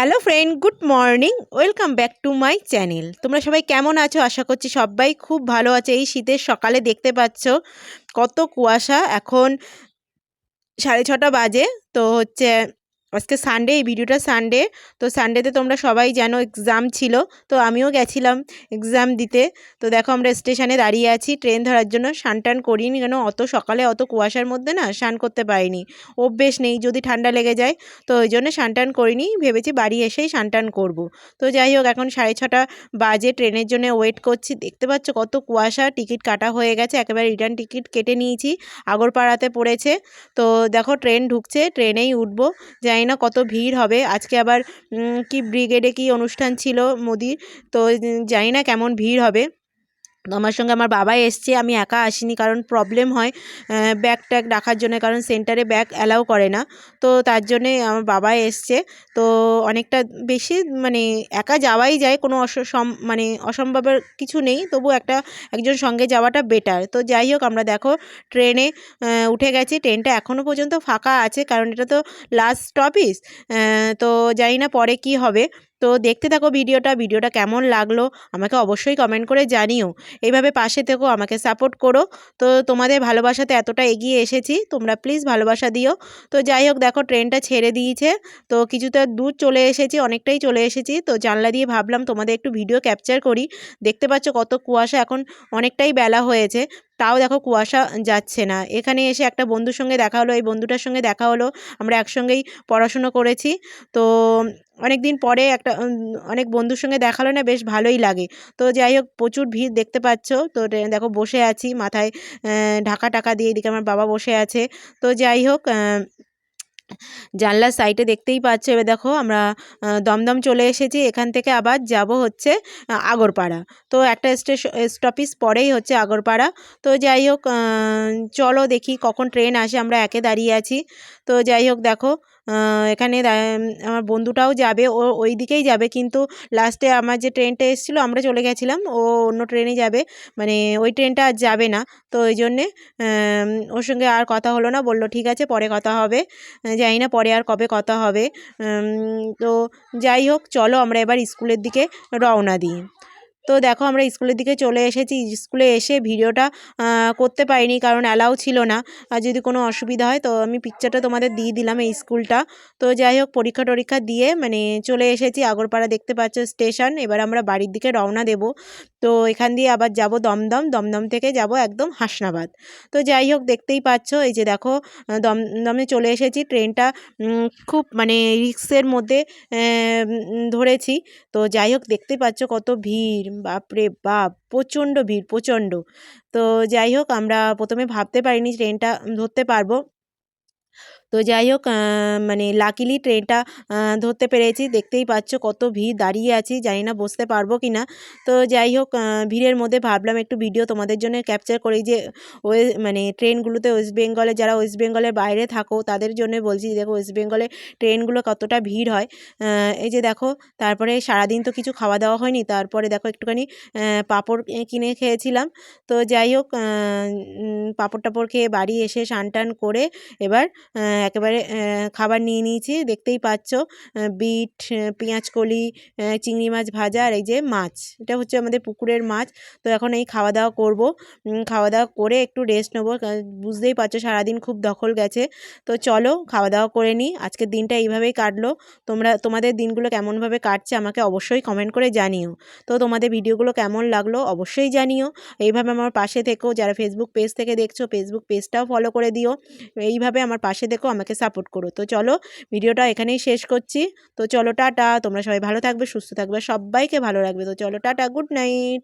Hello friend, good morning, welcome back to my channel. তোমরা সবাই কেমন আছো? আশা করছি সবাই খুব ভালো আছে। এই শীতের সকালে দেখতে পাচ্ছ কত কুয়াশা। এখন সাড়ে ছটা বাজে, তো হচ্ছে আজকে সানডে এই ভিডিওটা সানডে তো সানডেতে তোমরা সবাই জানো এক্সাম ছিল, তো আমিও গেছিলাম এক্সাম দিতে। তো দেখো আমরা স্টেশনে দাঁড়িয়ে আছি ট্রেন ধরার জন্য স্নান টান করিনি, কেন অত সকালে অত কুয়াশার মধ্যে না স্নান করতে পারিনি। অভ্যেস নেই, যদি ঠান্ডা লেগে যায়, তো ওই জন্য স্নান টান করিনি, ভেবেছি বাড়ি এসেই স্নান টান করব। তো যাই হোক, এখন সাড়ে ছটা বাজে ট্রেনের জন্য ওয়েট করছি, দেখতে পাচ্ছ কত কুয়াশা টিকিট কাটা হয়ে গেছে, একেবারে রিটার্ন টিকিট কেটে নিয়েছি, আগরপাড়াতে পড়েছে। তো দেখো ট্রেন ঢুকছে ট্রেনেই উঠবো জানি না কত ভিড় হবে। আজকে আবার কি ব্রিগেডে কি অনুষ্ঠান ছিল মোদির? তো, জানি না কেমন ভিড় হবে। আমার সঙ্গে আমার বাবা এসছে, আমি একা আসিনি কারণ প্রবলেম হয় ব্যাগ ট্যাগ রাখার জন্য কারণ সেন্টারে ব্যাগ অ্যালাউ করে না। তো তার জন্যে আমার বাবা এসছে, তো অনেকটা বেশি মানে একা যাওয়াই যায়, কোনো অস, সম- মানে অসম্ভবের কিছু নেই, তবু একটা একজন সঙ্গে যাওয়াটা বেটার তো যাই হোক, আমরা দেখো ট্রেনে উঠে গেছি ট্রেনটা এখনও পর্যন্ত ফাঁকা আছে, কারণ এটা তো লাস্ট স্টপিস তো জানি না পরে কি হবে। তো দেখতে থাকো ভিডিওটা ভিডিওটা কেমন লাগল আমাকে অবশ্যই কমেন্ট করে জানিও। এইভাবে পাশে থেকো, আমাকে সাপোর্ট করো। তো তোমাদের ভালোবাসাতে এতটা এগিয়ে এসেছি, তোমরা প্লিজ ভালোবাসা দিও। তো যাই হোক, দেখো ট্রেনটা ছেড়ে দিয়েছে। তো কিছুটা দূর চলে এসেছি, অনেকটাই চলে এসেছি। তো জানলা দিয়ে ভাবলাম তোমাদের একটু ভিডিও ক্যাপচার করি। দেখতে পাচ্ছ কত কুয়াশা, এখন অনেকটাই বেলা হয়েছে। তাও দেখো কুয়াশা যাচ্ছে না। এখানে এসে একটা বন্ধুর সঙ্গে দেখা হলো, এই বন্ধুটার সঙ্গে দেখা হলো। আমরা একসঙ্গেই পড়াশুনো করেছি। তো অনেক দিন পরে একটা অনেক বন্ধুর সঙ্গে দেখা হলো না, বেশ ভালোই লাগে। তো যাই হোক, প্রচুর ভিড় দেখতে পাচ্ছ। তো দেখো বসে আছি মাথায় ঢাকা টাকা দিয়ে, এদিকে আমার বাবা বসে আছে। তো যাই হোক জানলার সাইডে দেখতেই পাচ্ছ। এবার দেখো আমরা দমদম চলে এসেছি। এখান থেকে আবার যাব হচ্ছে আগরপাড়া। তো একটা স্টপিস পরেই হচ্ছে আগরপাড়া। তো যাই হোক চলো দেখি কখন ট্রেন আসে। আমরা একে দাঁড়িয়ে আছি। তো যাই হোক দেখো এখানে আমার বন্ধুটাও যাবে, ও ওই দিকেই যাবে। কিন্তু লাস্টে আমার যে ট্রেনটা এসেছিল, আমরা চলে গেছিলাম, ও অন্য ট্রেনে যাবে। মানে ওই ট্রেনটা আর যাবে না। তো ওই জন্যে ওর সঙ্গে আর কথা হলো না, বলল, ঠিক আছে, পরে কথা হবে। জানি না পরে আর কবে কথা হবে। তো যাই হোক, চলো আমরা এবার স্কুলের দিকে রওনা দিই। তো দেখো আমরা স্কুলের দিকে চলে এসেছি। স্কুলে এসে ভিডিওটা করতে পারিনি কারণ অ্যালাউ ছিল না। আর যদি কোনো অসুবিধা হয় তো আমি পিকচারটা তোমাদের দিয়ে দিলাম এই স্কুলটা। তো যাই হোক পরীক্ষা টরীক্ষা দিয়ে মানে চলে এসেছি। আগরপাড়া দেখতে পাচ্ছ স্টেশন এবার আমরা বাড়ির দিকে রওনা দেব। তো এখান দিয়ে আবার যাব দমদম। দমদম থেকে যাব একদম হাসনাবাদ। তো যাই হোক, দেখতেই পাচ্ছ, এই যে দেখো দমদমে চলে এসেছি। ট্রেনটা খুব মানে রিক্সের মধ্যে ধরেছি। তো যাই হোক দেখতে পাচ্ছ কত ভিড়। বাপরে বাপ, প্রচণ্ড ভিড়, প্রচণ্ড। তো যাই হোক, আমরা প্রথমে ভাবতে পারিনি ট্রেনটা ধরতে পারব। তো যাই হোক মানে লাকিলি ট্রেনটা ধরতে পেরেছি। দেখতেই পাচ্ছ কত ভিড় দাঁড়িয়ে আছি, জানি না বসতে পারব কি না তো যাই হোক ভিড়ের মধ্যে ভাবলাম একটু ভিডিও তোমাদের জন্য ক্যাপচার করি যে, ওয়ে মানে ট্রেনগুলোতে ওয়েস্ট বেঙ্গলে, যারা ওয়েস্ট বেঙ্গলের বাইরে থাকো, তাদের জন্য বলছি দেখো, ওয়েস্ট বেঙ্গলে ট্রেনগুলো কতটা ভিড় হয়। এই যে দেখো, তারপরে সারাদিন তো কিছু খাওয়া দাওয়া হয়নি, তারপরে দেখো একটুখানি পাঁপড় কিনে খেয়েছিলাম। তো যাই হোক পাঁপড় টাপড় খেয়ে বাড়ি এসে স্নান টান করে এবার একেবারে খাবার নিয়ে নিয়েছি। দেখতেই পাচ্ছ বিট পেঁয়াজকলি চিংড়ি মাছ ভাজা আর এই যে মাছ। এটা হচ্ছে আমাদের পুকুরের মাছ। তো এখন এই খাওয়া দাওয়া করব। খাওয়া দাওয়া করে একটু রেস্ট নেব। বুঝতেই পারছ সারাদিন খুব দখল গেছে। তো চলো, খাওয়া দাওয়া করে নিই। আজকের দিনটা এইভাবেই কাটলো। তোমরা, তোমাদের দিনগুলো কেমনভাবে কাটছে আমাকে অবশ্যই কমেন্ট করে জানিও। তো তোমাদের ভিডিওগুলো কেমন লাগল অবশ্যই জানিও। এইভাবে আমার পাশে থেকো। যারা ফেসবুক পেজ থেকে দেখছ ফেসবুক পেজটাও ফলো করে দিও। এইভাবে আমার পাশে থেকো। আমাকে সাপোর্ট করো। তো চলো ভিডিওটা এখানেই শেষ করছি। তো চলো, টাটা। তোমরা সবাই ভালো থাকবে, সুস্থ থাকবে সবাইকে ভালো রাখবে। তো চলো, টাটা গুড নাইট